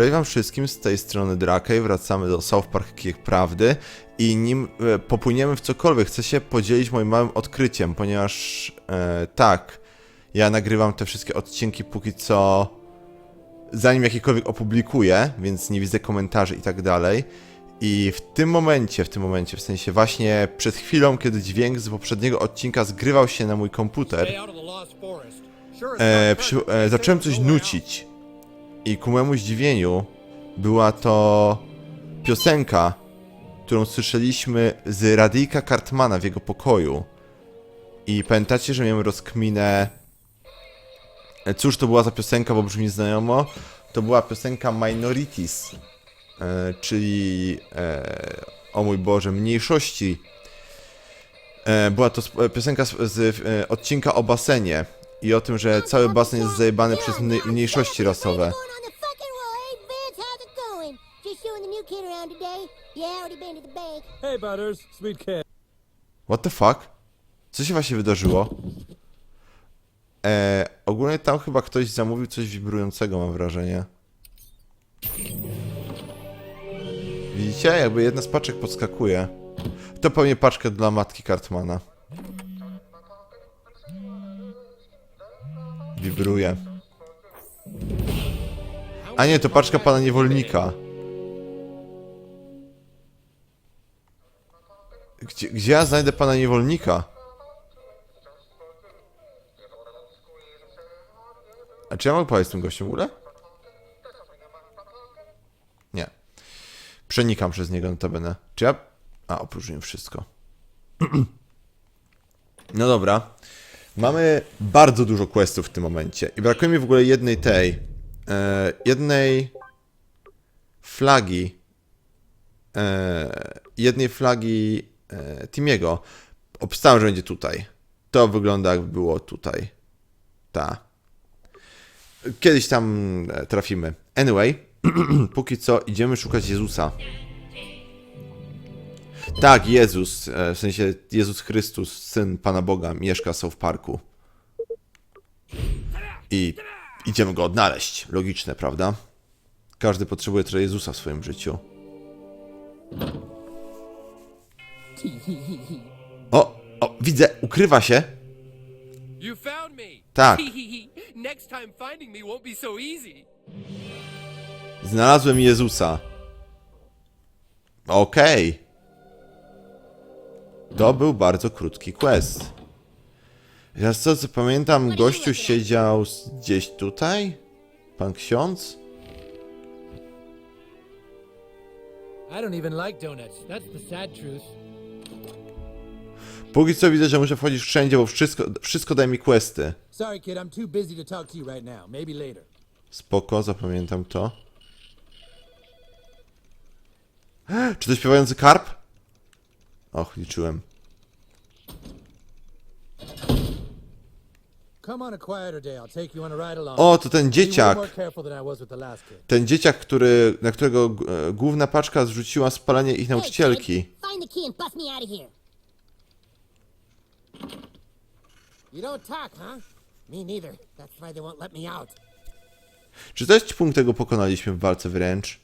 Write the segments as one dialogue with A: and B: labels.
A: Cześć wam wszystkim, z tej strony Drakej, wracamy do South Park Kiek Prawdy i nim e, popłyniemy w cokolwiek, chcę się podzielić moim małym odkryciem, ponieważ e, tak, ja nagrywam te wszystkie odcinki póki co zanim jakiekolwiek opublikuję, więc nie widzę komentarzy i tak dalej. I w tym momencie, w tym momencie, w sensie właśnie przed chwilą, kiedy dźwięk z poprzedniego odcinka zgrywał się na mój komputer, e, przy, e, zacząłem coś nucić. I ku mojemu zdziwieniu była to piosenka, którą słyszeliśmy z radyjka Cartmana w jego pokoju. I pamiętacie, że miałem rozkminę. e, Cóż to była za piosenka, bo brzmi znajomo? To była piosenka Minorities, e, czyli e, o mój Boże, mniejszości. Była to piosenka z, odcinka o basenie i o tym, że cały basen jest zajebany przez mniejszości rasowe. What the fuck? Co się właśnie wydarzyło? E, ogólnie tam chyba ktoś zamówił coś wibrującego, mam wrażenie. Widzicie? Jakby jedna z paczek podskakuje. To pewnie paczka dla matki Cartmana. Wibruje. A nie, to paczka pana niewolnika. Gdzie, gdzie ja znajdę pana niewolnika? A czy ja mogę powiedzieć z tym gościem w ogóle? Nie. Przenikam przez niego notabene. Czy ja... A, opróżniłem wszystko. no dobra. Mamy bardzo dużo questów w tym momencie. I brakuje mi w ogóle jednej tej... E, jednej... Flagi. E, jednej flagi e, Timiego. Obstałem, że będzie tutaj. To wygląda jakby było tutaj. Ta. Kiedyś tam e, trafimy. Anyway, póki co idziemy szukać Jezusa. Tak, Jezus, e, w sensie Jezus Chrystus, Syn Pana Boga, mieszka w Parku. I idziemy go odnaleźć. Logiczne, prawda? Każdy potrzebuje trochę Jezusa w swoim życiu. O, o, widzę, ukrywa się. Tak. Znalazłem Jezusa. Okej. To był bardzo krótki quest. Ja co, co pamiętam, gościu siedział gdzieś tutaj? Pan ksiądz?
B: I don't even like donuts. That's the sad truth.
A: Póki co widzę, że muszę wchodzić wszędzie, bo wszystko, wszystko daje mi questy. Spoko, zapamiętam to. Czy to śpiewający karp? Och, liczyłem. O, to ten dzieciak. Ten dzieciak, który, na którego e, główna paczka zrzuciła spalenie ich nauczycielki.
C: Find the key and bust me out of here.
B: You don't talk, huh? Me neither. That's why they won't let me out.
A: Czy to jest punkt, tego pokonaliśmy w walce wręcz?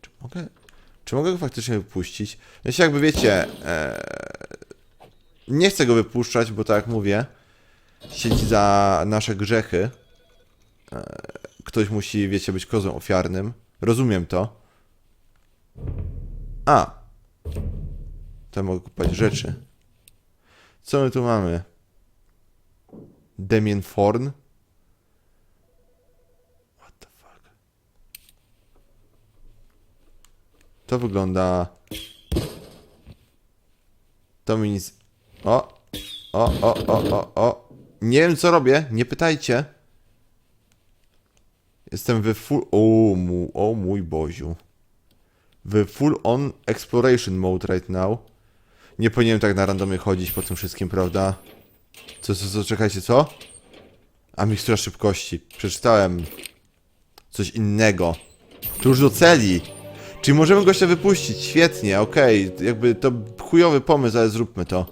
A: Czy mogę, czy mogę go faktycznie wypuścić? Się jakby wiecie, e, nie chcę go wypuszczać, bo tak jak mówię, siedzi za nasze grzechy. E, ktoś musi, wiecie, być kozłem ofiarnym. Rozumiem to. A. To mogę kupować rzeczy. Co my tu mamy? Damien Forn. What the fuck? To wygląda... To mi nic... O! O, o, o, o, o! Nie wiem co robię, nie pytajcie. Jestem w full... O, mu, o mój Boziu. W full on exploration mode right now. Nie powinienem tak na randomie chodzić po tym wszystkim, prawda? Co, co, co, czekajcie, co? A mikstura szybkości. Przeczytałem coś innego. Tu już do celi. Czyli możemy gościa wypuścić. Świetnie, okej. Jakby to chujowy pomysł, ale zróbmy to.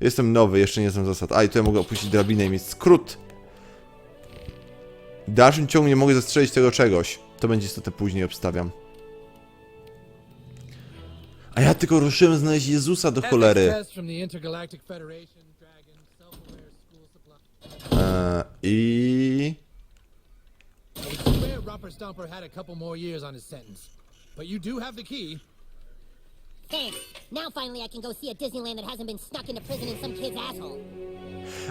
A: Jestem nowy, jeszcze nie znam zasad. A, i tu ja mogę opuścić drabinę i mieć skrót. W dalszym ciągu nie mogę zastrzelić tego czegoś. To będzie istotne później, obstawiam. A ja tylko ruszyłem znaleźć Jezusa do cholery. Eee, I...
D: Rumper Stomper had a couple more years on his sentence. But you do have the key.
C: Thanks. Now finally I can go see a Disneyland that hasn't been snuck into prison in some kid's asshole.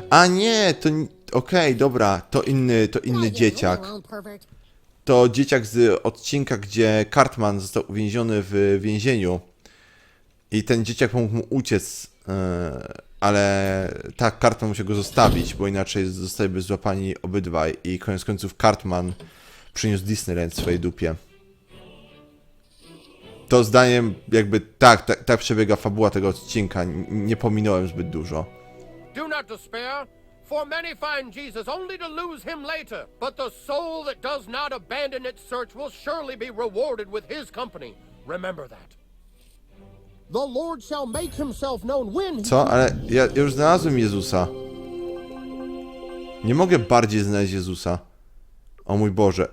A: A nie, to... Okej, dobra, to inny, to inny dzieciak. To dzieciak z odcinka, gdzie Cartman został uwięziony w więzieniu. I ten dzieciak pomógł mu uciec, e, ale tak, Cartman musiał go zostawić, bo inaczej zostaliby złapani obydwaj. I koniec końców Cartman przyniósł Disneyland w swojej dupie. To zdaniem, jakby tak, tak, tak przebiega fabuła tego odcinka. Nie pominąłem zbyt dużo.
E: Do not despair, for many find Jesus only to lose him later. But the soul that does not abandon its search will surely be rewarded with his company. Remember that.
A: Co? Ale ja już znalazłem Jezusa. Nie mogę bardziej znaleźć Jezusa. O mój Boże.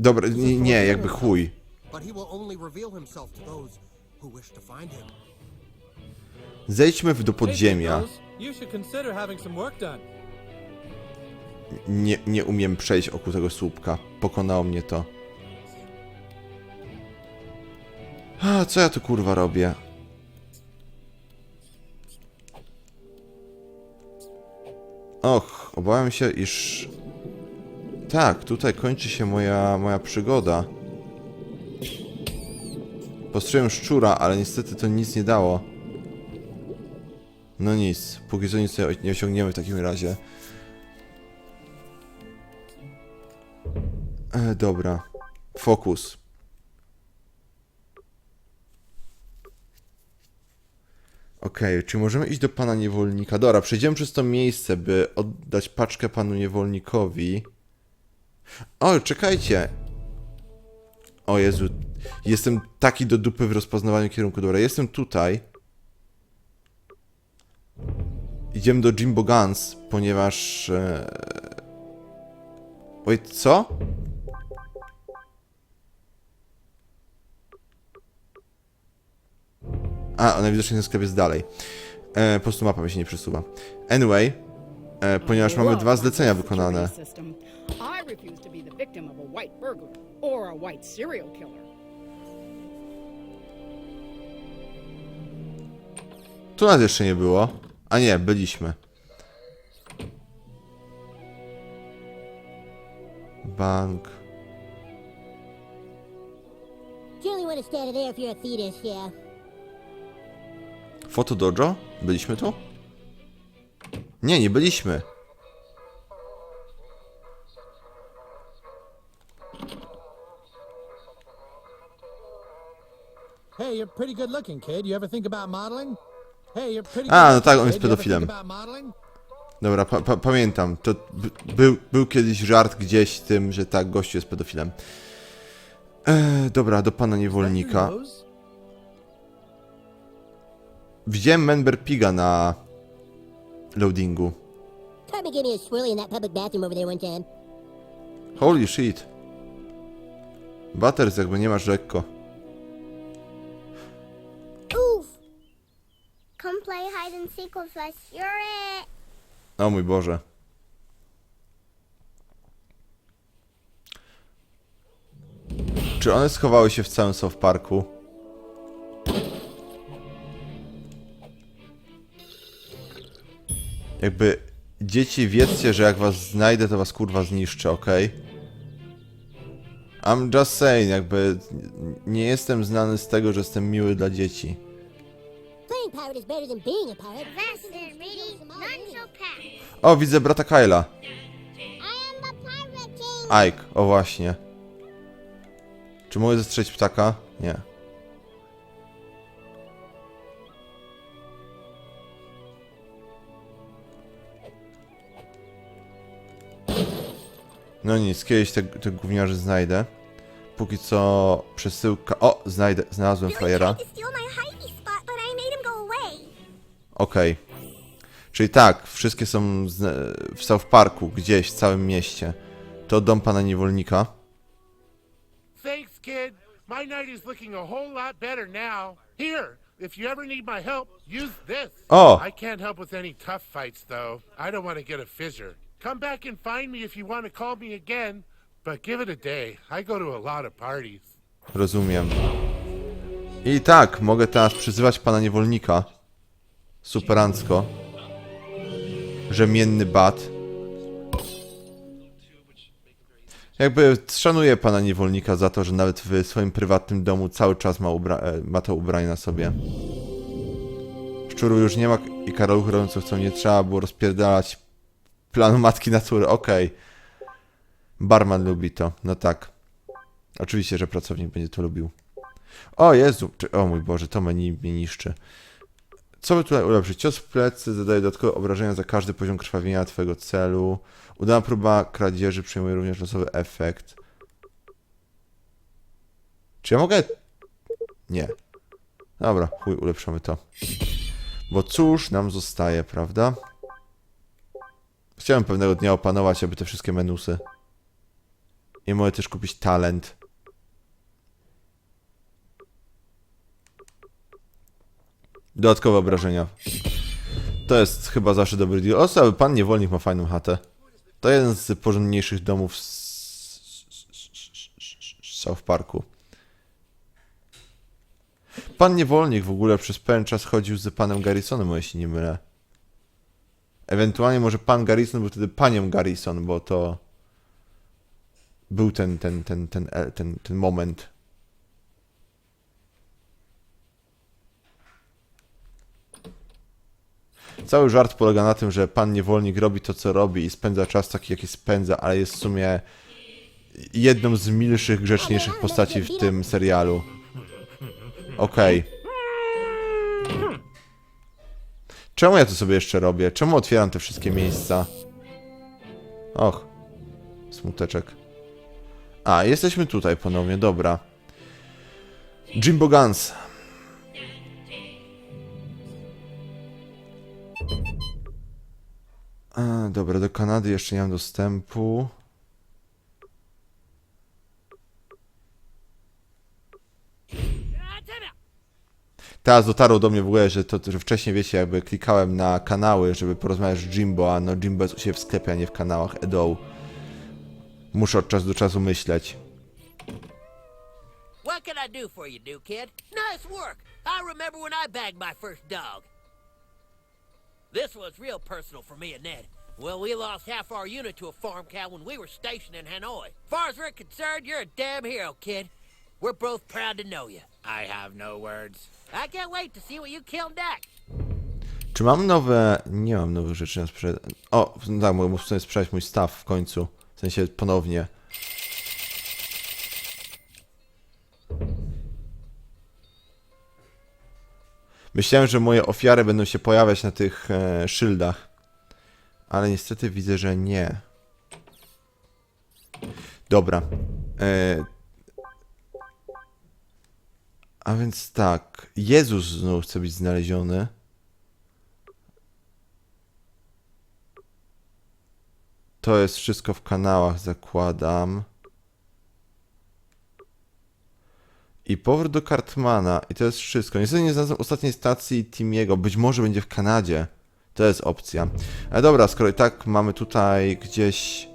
A: Dobra, nie, nie jakby chuj.
B: but he will only reveal himself to those who wish to find him.
A: Zejdźmy do podziemia. Nie, nie umiem przejść oku tego słupka. Pokonało mnie to. A, co ja tu kurwa robię? Och, obawiam się, iż... Tak, tutaj kończy się moja, moja przygoda. Postrzegłem szczura, ale niestety to nic nie dało. No nic, póki co nic nie osiągniemy w takim razie. Dobra. Fokus. Okej, czy możemy iść do pana niewolnika? Dobra, przejdziemy przez to miejsce, by oddać paczkę panu niewolnikowi. O, czekajcie! O Jezu, jestem taki do dupy w rozpoznawaniu kierunku. Dobra, jestem tutaj. Idziemy do Jimbo Guns, ponieważ... E... Oj, co? A, najwidoczniej ten sklep jest dalej. E, po prostu mapa mi się nie przesuwa. Anyway, e, ponieważ mamy dwa zlecenia wykonane. Tu nas jeszcze nie było. A nie, byliśmy. Bank.
C: You only want to there if you're a fetus, yeah.
A: Foto Dojo? Byliśmy tu? Nie, nie byliśmy. A, no tak, on jest pedofilem. Dobra, pa pa pamiętam. To by- był, był kiedyś żart gdzieś tym, że tak, gościu jest pedofilem. E, dobra, do pana niewolnika. Widziałem Member Piga na loadingu.
C: Tried to give me a swirly in that public bathroom over there one time.
A: Holy shit. Butters jakby nie masz lekko.
F: Oof! Come play hide and seek with us. You're it.
A: O mój Boże. Czy one schowały się w całym South Parku? Jakby dzieci wiedzcie, że jak was znajdę, to was kurwa zniszczę, okej? I'm just saying, jakby nie jestem znany z tego, że jestem miły dla dzieci.
C: Playing pirate is better than being a pirate.
F: Faster, Reedy. None shall pass.
A: O, widzę brata Kyla.
F: I am the Pirate King.
A: Ike, o właśnie. Czy mogę zestrzeć ptaka? Nie. No nic, kiedyś te, te gówniarzy znajdę. Póki co przesyłka... O, znajdę, znalazłem frajera. Okej. Czyli tak, wszystkie są z, w South Parku, gdzieś w całym mieście. To dom pana niewolnika.
G: Thanks, kid. My night is looking a whole lot better now. Here, if you ever need my help, use this.
A: Oh.
G: I can't help with any tough fights, though. I don't want to get a fissure. Come back and find me if you want to call me again, but give it a day. I go to a lot of parties.
A: Rozumiem. I tak, mogę teraz przyzywać pana niewolnika. Superancko. Rzemienny bat. Jakby szanuję pana niewolnika za to, że nawet w swoim prywatnym domu cały czas ma, ubra- e, ma to ubranie na sobie. Szczuru już nie ma i karaluchy robią co nie trzeba było rozpierdalać planu matki natury, okej. Barman lubi to, no tak. Oczywiście, że pracownik będzie to lubił. O Jezu, o mój Boże, to menu mnie niszczy. Co by tutaj ulepszyć? Cios w plecy zadaje dodatkowe obrażenia za każdy poziom krwawienia twojego celu. Udana próba kradzieży przyjmuje również losowy efekt. Czy ja mogę... Nie. Dobra, chuj, ulepszymy to. Bo cóż nam zostaje, prawda? Chciałem pewnego dnia opanować aby te wszystkie menusy. I mogę też kupić talent. Dodatkowe obrażenia. To jest chyba zawsze dobry deal. O, cały pan niewolnik ma fajną chatę. To jeden z porządniejszych domów z z South Parku. Pan niewolnik w ogóle przez pewien czas chodził z panem Garrisonem, jeśli nie mylę. Ewentualnie może pan Garrison był wtedy panią Garrison, bo to był ten, ten, ten, ten, ten, ten, ten moment. Cały żart polega na tym, że pan niewolnik robi to, co robi i spędza czas taki, jaki spędza, ale jest w sumie jedną z milszych, grzeczniejszych postaci w tym serialu. Okej. Czemu ja to sobie jeszcze robię? Czemu otwieram te wszystkie miejsca? Och. Smuteczek. A, jesteśmy tutaj ponownie, dobra. Jimbo Guns. Dobra, do Kanady jeszcze nie mam dostępu. Teraz dotarło do mnie w ogóle, że to, że wcześniej, wiecie, jakby klikałem na kanały, żeby porozmawiać z Jimbo, a no Jimbo jest u siebie w sklepie, a nie w kanałach Edo. Muszę od czasu do czasu myśleć.
H: What can I do for you, new kid? Nice work. I remember when I bagged my first dog. This was real personal for me and Ned. Well, we lost half our unit to a farm cow when we were stationed in Hanoi. Far as we're concerned, you're a damn hero, kid. We're both proud to know you.
D: I have no words.
H: I can't wait to see what you killed next.
A: Czy mam nowe... Nie mam nowych rzeczy na sprzedaż. O, tak, mogę w sumie sprzedać mój staw w końcu. W sensie ponownie. Myślałem, że moje ofiary będą się pojawiać na tych e, szyldach. Ale niestety widzę, że nie. Dobra. E, a więc tak. Jezus znowu chce być znaleziony. To jest wszystko w kanałach, zakładam. I powrót do Cartmana. I to jest wszystko. Niestety nie znalazłem ostatniej stacji Timiego. Być może będzie w Kanadzie. To jest opcja. Ale dobra, skoro i tak mamy tutaj gdzieś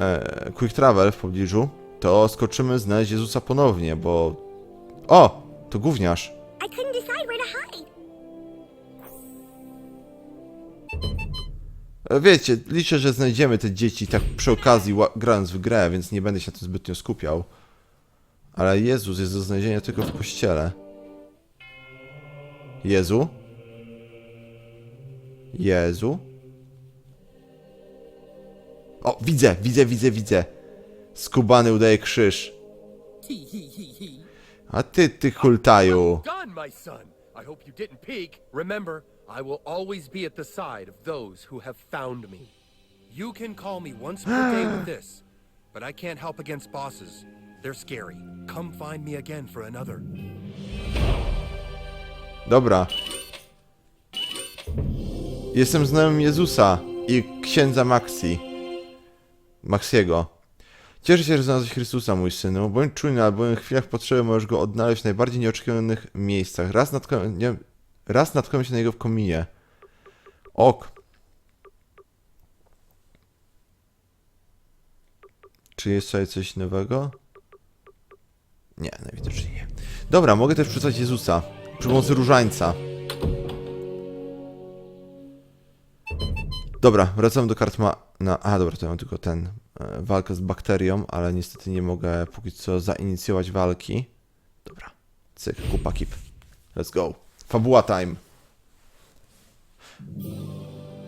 A: e, Quick Travel w pobliżu, to skoczymy znaleźć Jezusa ponownie, bo... O! To gówniarz. E, Wiecie, liczę, że znajdziemy te dzieci tak przy okazji grając w grę, więc nie będę się na tym zbytnio skupiał. Ale Jezus jest do znalezienia tylko w kościele. Jezu? Jezu? O, widzę, widzę, widzę, widzę. Skubany udaje krzyż. A ty, ty hultaju.
E: Done, my son. I hope you didn't peek. Remember, I will always be at the side of those who have found me. You can call me once per day with this, but I can't help against bosses. They're scary. Come find me again for another.
A: Dobra. Jestem znajomym Jezusa i księdza Maxi. Maxiego. Cieszę się, że znalazłeś Chrystusa, mój synu. Bądź czujny, albowiem w chwilach potrzeby możesz go odnaleźć w najbardziej nieoczekiwanych miejscach. Raz natknąłem, nie, raz natknąłem się na niego w kominie. Ok. Czy jest tutaj coś nowego? Nie, najwidoczniej nie. Dobra, mogę też przysłać Jezusa. Przy pomocy różańca. Dobra, wracamy do kartma na. A, dobra, to ja mam tylko ten. E, walkę z bakterią, ale niestety nie mogę póki co zainicjować walki. Dobra. Cyk, kupa kip. Let's go. Fabuła time.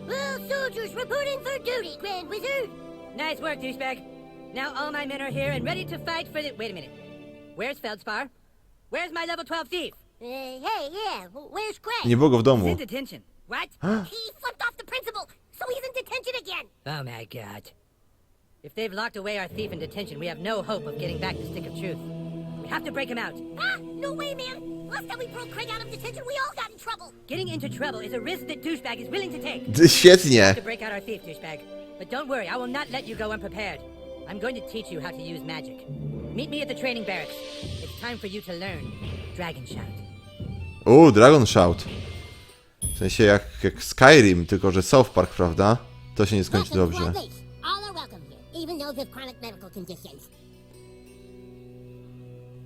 C: Well, soldiers reporting for duty, Grand Wizard.
I: Nice work, douchebag. Now all my men are here and ready to fight for the. Wait a minute. Where's Feldspar? Where's my level 12 thief?
C: Uh, hey, yeah, where's Greg?
A: Nie było go w
I: He's
A: domu.
I: in detention. What?
C: He flipped off the principal, so he's in detention again.
I: Oh my god. If they've locked away our thief in detention, we have no hope of getting back the stick of truth. We have to break him out.
C: Ah, no way, man. Last time we broke Craig out of detention, we all got in trouble.
I: Getting into trouble is a risk that douchebag is willing to take.
A: Świetnie.
I: To break out our thief, douchebag. But don't worry, I will not let you go unprepared. I'm going to teach you how to use magic. Meet me at the training barracks. It's time for you to learn Dragon Shout.
A: Uuu, Dragon Shout. W sensie jak, jak Skyrim, tylko że South Park, prawda? To się nie skończy dobrze.
C: Those with chronic medical conditions.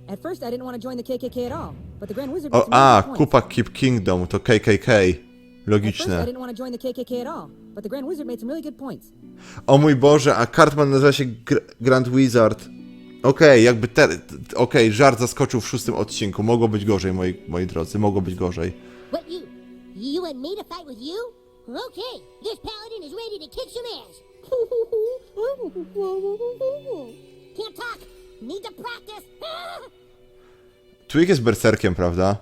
J: At first, I didn't want to join the KKK at all, but the Grand Wizard
A: O,
J: made some
A: a,
J: really good points.
A: Kupa Keep Kingdom, to KKK.
J: At first, I
A: Logiczne.
J: didn't want to join the KKK at all, but the Grand Wizard made some really good points.
A: O mój Boże, a Cartman nazywa się Gr Grand Wizard. Okej, jakby te... Okej, żart zaskoczył w szóstym odcinku. Mogło być gorzej, moi, moi drodzy, mogło być gorzej.
C: What you? You want me to fight with you? Okay, this paladin is ready to kick some ass. Can't talk. Need to practice.
A: Twig jest berserkiem, prawda?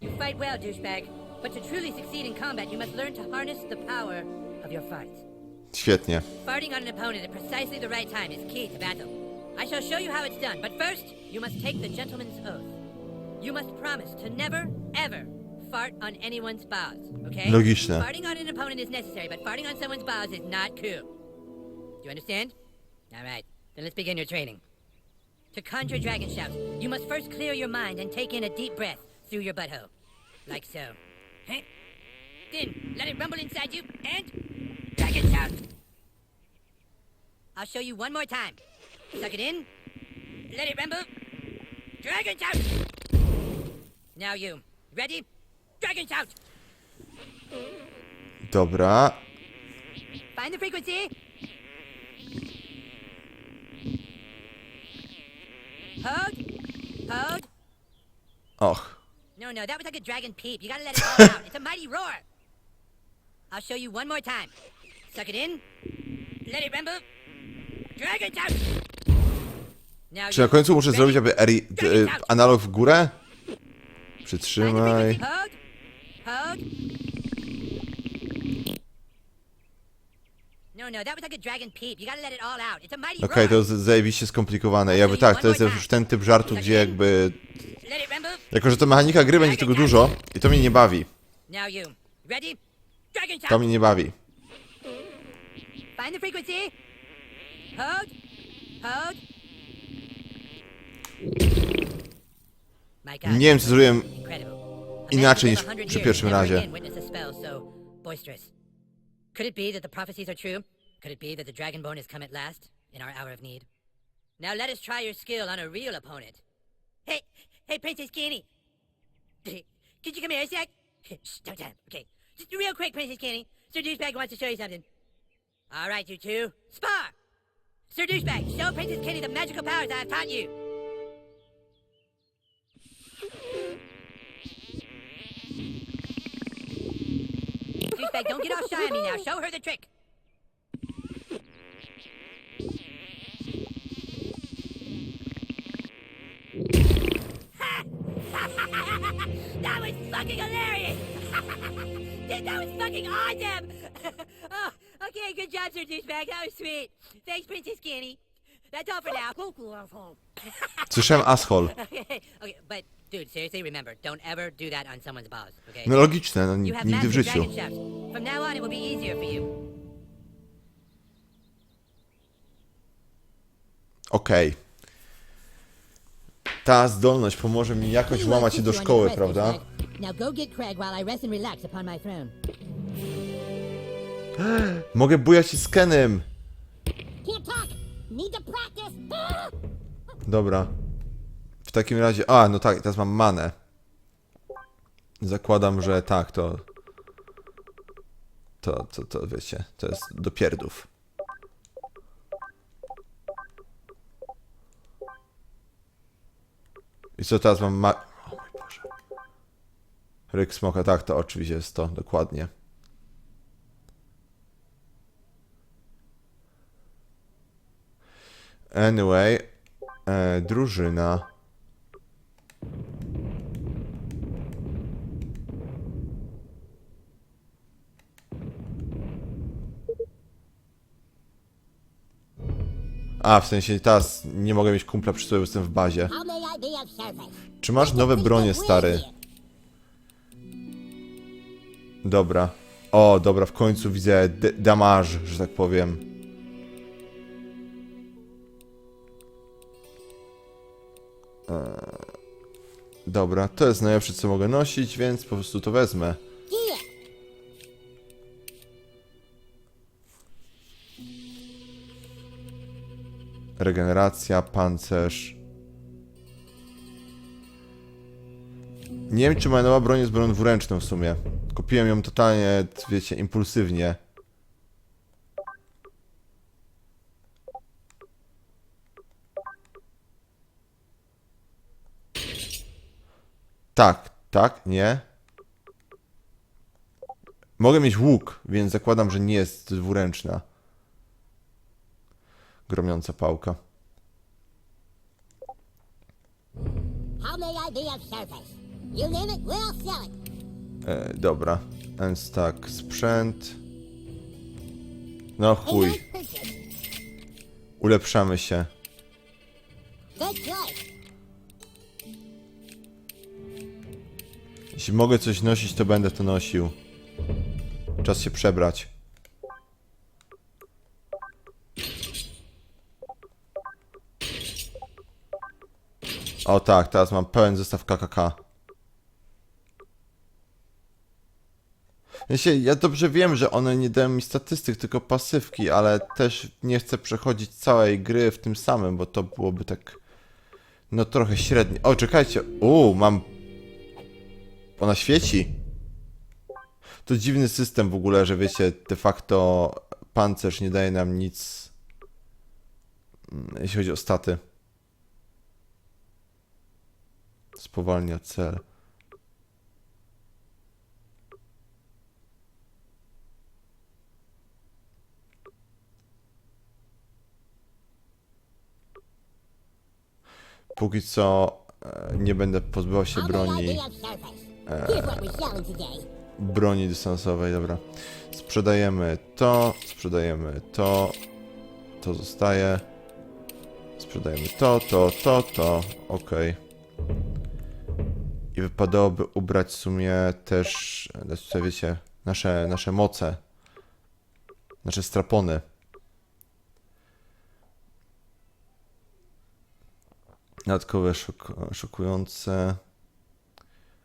I: You fight well, douchebag. But to truly succeed in combat, you must learn to harness the power of your fight.
A: Świetnie.
I: Farting on an opponent at precisely the right time is key to battle. I shall show you how it's done, but first, you must take the gentleman's oath. You must promise to never, ever fart on anyone's balls, okay?
A: Logiczne.
I: Farting on an opponent is necessary, but farting on someone's balls is not cool. Do you understand? All right, then let's begin your training. To conjure dragon shouts, you must first clear your mind and take in a deep breath through your butthole. Like so. Huh? Then let it rumble inside you and dragon shout. I'll show you one more time. Suck it in. Let it rumble. Dragon shout. Now you. Ready?
A: Dobra.
I: Find the frequency. Hold. Hold.
A: Och.
I: No, no, that was like a dragon peep. You gotta let it all out. It's a mighty roar. I'll show you one more time. Suck it in. Let it rumble. Dragon shout. Now
A: Czy na
I: you.
A: końcu muszę zrobić, aby eri, d, y, analog w górę?
I: Find the
A: Przytrzymaj.
I: frequency. Hold. Hold. No, no, that was like a dragon peep. You gotta let it all out. It's a mighty
A: Okej,
I: roar.
A: to jest zajebiście skomplikowane. Jakby tak, to jest już ten typ żartu, gdzie jakby...
I: Let it rumble.
A: Jako, że to mechanika gry będzie tego dużo i to mnie nie bawi.
I: Now you. Ready? Dragon
A: To mnie nie bawi.
I: Find the frequency. Hold. Hold. My God.
A: Nie wiem, co zrobiłem
I: Incredible.
A: Inaczej niż przy pierwszym razie.
I: again witnessed a spell so boisterous. Could it be that the prophecies are true? Could it be that the Dragonborn has come at last in our hour of need? Now let us try your skill on a real opponent. Hey, hey, Princess Kenny. Could you come here a sec? Shh, don't tell him. Okay. Just real quick, Princess Kenny. Sir Douchebag wants to show you something. All right, you two. Spar! Sir Douchebag, show Princess Kenny the magical powers I have taught you. Douchebag, don't get all shy on me now. Show her the trick. that was fucking hilarious! Dude, that was fucking awesome! oh, okay, good job, Sir Douchebag. That was sweet. Thanks, Princess Kenny. That's all for now.
A: Cool, Słyszałem asshole.
I: okay, okay, but Dude, seriously, remember, don't ever do that on someone's boss, okay?
A: No logiczne, no
I: You have
A: nigdy w życiu.
I: dragon shafts. From now on, it will be easier for you.
A: Okej. Ta zdolność pomoże mi jakoś włamać się do szkoły, prawda?
C: Now go get Craig while I rest and relax upon my throne.
A: Mogę bujać się z Kenem!
C: Can't talk. Need to practice.
A: Dobra. W takim razie... A, no tak, teraz mam manę. Zakładam, że tak, to... To, to, to wiecie, to jest do pierdów. I co teraz mam ma... O mój Boże. Ryk smoka, tak, to oczywiście jest to, dokładnie. Anyway, e, drużyna. A, w sensie teraz nie mogę mieć kumpla przy sobie, bo jestem w bazie. Czy masz nowe bronie, stary? Dobra. O, dobra, w końcu widzę damage, że tak powiem. Eee, Dobra, to jest najlepsze, co mogę nosić, więc po prostu to wezmę. Regeneracja, pancerz. Nie wiem, czy moja nowa broń jest bronią dwuręczną w sumie. Kupiłem ją totalnie, wiecie, impulsywnie. Tak, tak, nie. Mogę mieć łuk, więc zakładam, że nie jest dwuręczna. Gromiąca pałka.
C: How may I be of service? You name it, we'll sell it.
A: E, dobra. N-stack sprzęt. No chuj. Ulepszamy się. Jeśli mogę coś nosić, to będę to nosił. Czas się przebrać. O tak, teraz mam pełen zestaw KKK. Ja, się, ja dobrze wiem, że one nie dają mi statystyk, tylko pasywki, ale też nie chcę przechodzić całej gry w tym samym, bo to byłoby tak... No trochę średnie. O, czekajcie. Uuu, mam ona świeci. To dziwny system w ogóle, że wiecie, de facto pancerz nie daje nam nic, mm, jeśli chodzi o staty. Spowalnia cel. Póki co e, nie będę pozbywał się broni
C: today.
A: broni dystansowej, dobra. Sprzedajemy to, sprzedajemy to, to zostaje. Sprzedajemy to, to, to, to, ok. Wypadałoby ubrać w sumie też, tutaj wiecie, nasze, nasze moce. Nasze strapony. Dodatkowe szok szokujące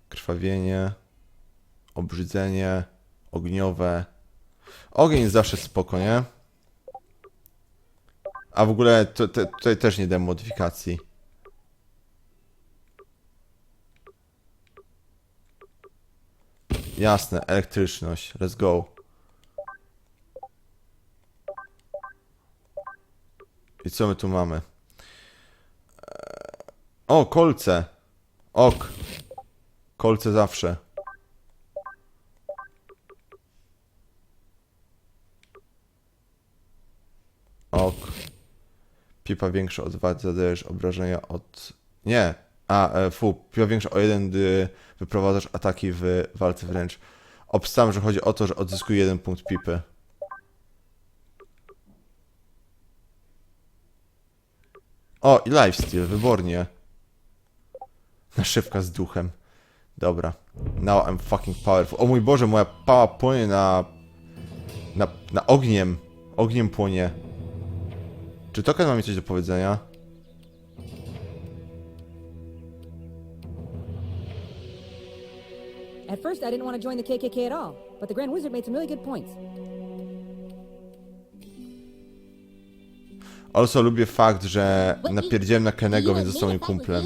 A: krwawienie obrzydzenie, ogniowe. Ogień jest zawsze spoko, nie? A w ogóle tutaj też nie dałem modyfikacji. Jasne, elektryczność. Let's go. I co my tu mamy? Eee, O, kolce. Ok. Kolce zawsze. Ok. Pipa większa od wad, zadajesz obrażenia od... Nie. A, e, fu. Pipa większa o jeden, gdy wyprowadzasz ataki w walce wręcz. Obstałem, że chodzi o to, że odzyskuje jeden punkt pipy. O, i lifesteal, wybornie. Naszywka z duchem. Dobra. Now I'm fucking powerful. O mój Boże, moja pała płonie na... Na, na ogniem. Ogniem płonie. Czy Token ma mi coś do powiedzenia?
J: At first, I didn't want to join the KKK at all, but the Grand Wizard made some really good points.
A: Also lubię fakt, że napierdziałem na Kenego, więc został
C: was
A: kumplem.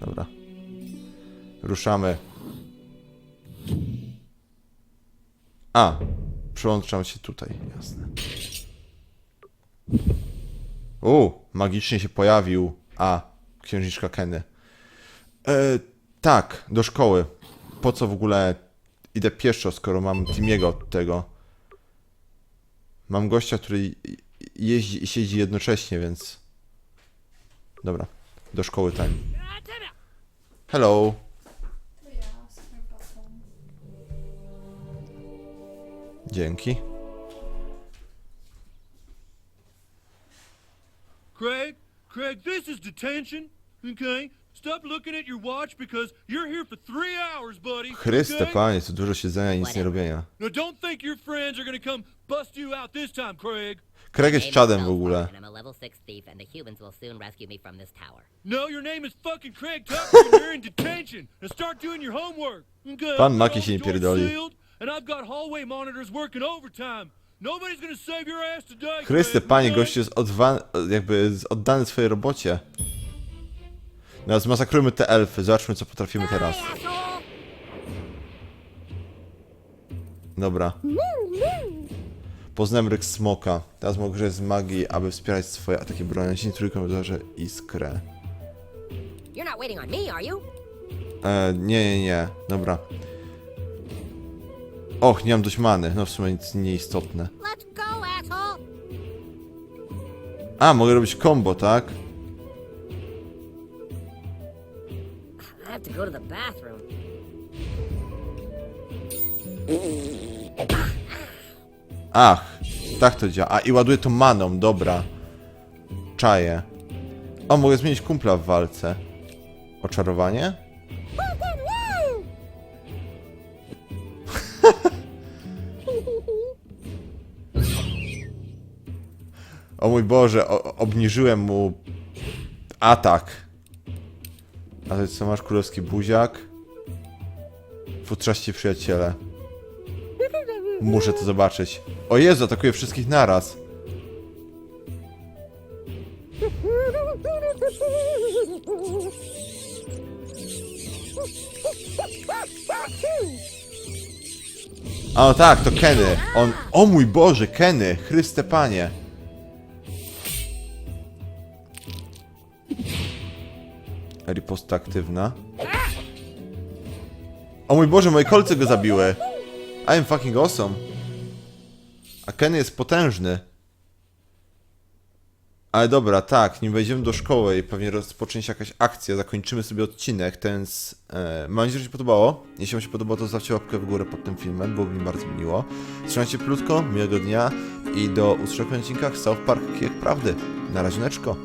A: Dobra. Ruszamy. A, przyłączam się tutaj, jasne. U, magicznie się pojawił. A, księżniczka Kenny. E, tak, do szkoły. Po co w ogóle idę pieszo, skoro mam Timiego od tego? Mam gościa, który jeździ i siedzi jednocześnie, więc... Dobra, do szkoły time. Hello. Dzięki.
K: Craig, Craig, this is detention, okay? Stop looking at your watch because you're here for three hours, buddy.
A: Chryste,
K: okay?
A: panie, co dużo siedzenia i nic nie robienia.
K: Now don't think your friends are gonna come bust you out this time, Craig.
A: Craig jest czadem w ogóle.
L: I'm a level 6 thief, and the humans will soon rescue me from this tower.
K: No, your name is fucking Craig Tucker, and you're in detention. Now start doing your homework, okay?
A: Pan Maki się nie
K: the doors
A: pierdoli.
K: sealed, And I've got hallway monitors working overtime. Nobody's gonna save your ass today,
A: Chryste, panie, gościu jest odwa- jakby oddany swojej robocie. No, zmasakrujmy te elfy, zobaczmy co potrafimy teraz. Dobra. Poznałem ryk smoka. Teraz mogę korzystać z magii, aby wspierać swoje ataki broni. Naciśnij trójką uderze iskrę. E, nie, nie, nie. Dobra. Och, nie mam dość many. No w sumie nic nieistotne. A, mogę robić combo, tak?
C: Have to go to the bathroom.
A: Ach, tak to działa. A, i ładuję to maną, dobra. Czaję. O, mogę zmienić kumpla w walce. Oczarowanie? O mój Boże, o, obniżyłem mu atak. A ty co masz, królewski buziak? Futrzaści przyjaciele. Muszę to zobaczyć. O Jezu, atakuje wszystkich naraz. A no tak, to Kenny. On... O mój Boże, Kenny! Chryste Panie. Riposta aktywna. O mój Boże, moje kolce go zabiły. I am fucking awesome. A Kenny jest potężny. Ale dobra, tak, nim wejdziemy do szkoły i pewnie rozpocznie się jakaś akcja, zakończymy sobie odcinek, ten z... E, mam nadzieję, że się podobało. Jeśli wam się podobało, to zostawcie łapkę w górę pod tym filmem, byłoby mi bardzo miło. Trzymajcie plutko, miłego dnia i do usłyszenia w odcinkach South Park Kijek Prawdy. Na razie, neczko.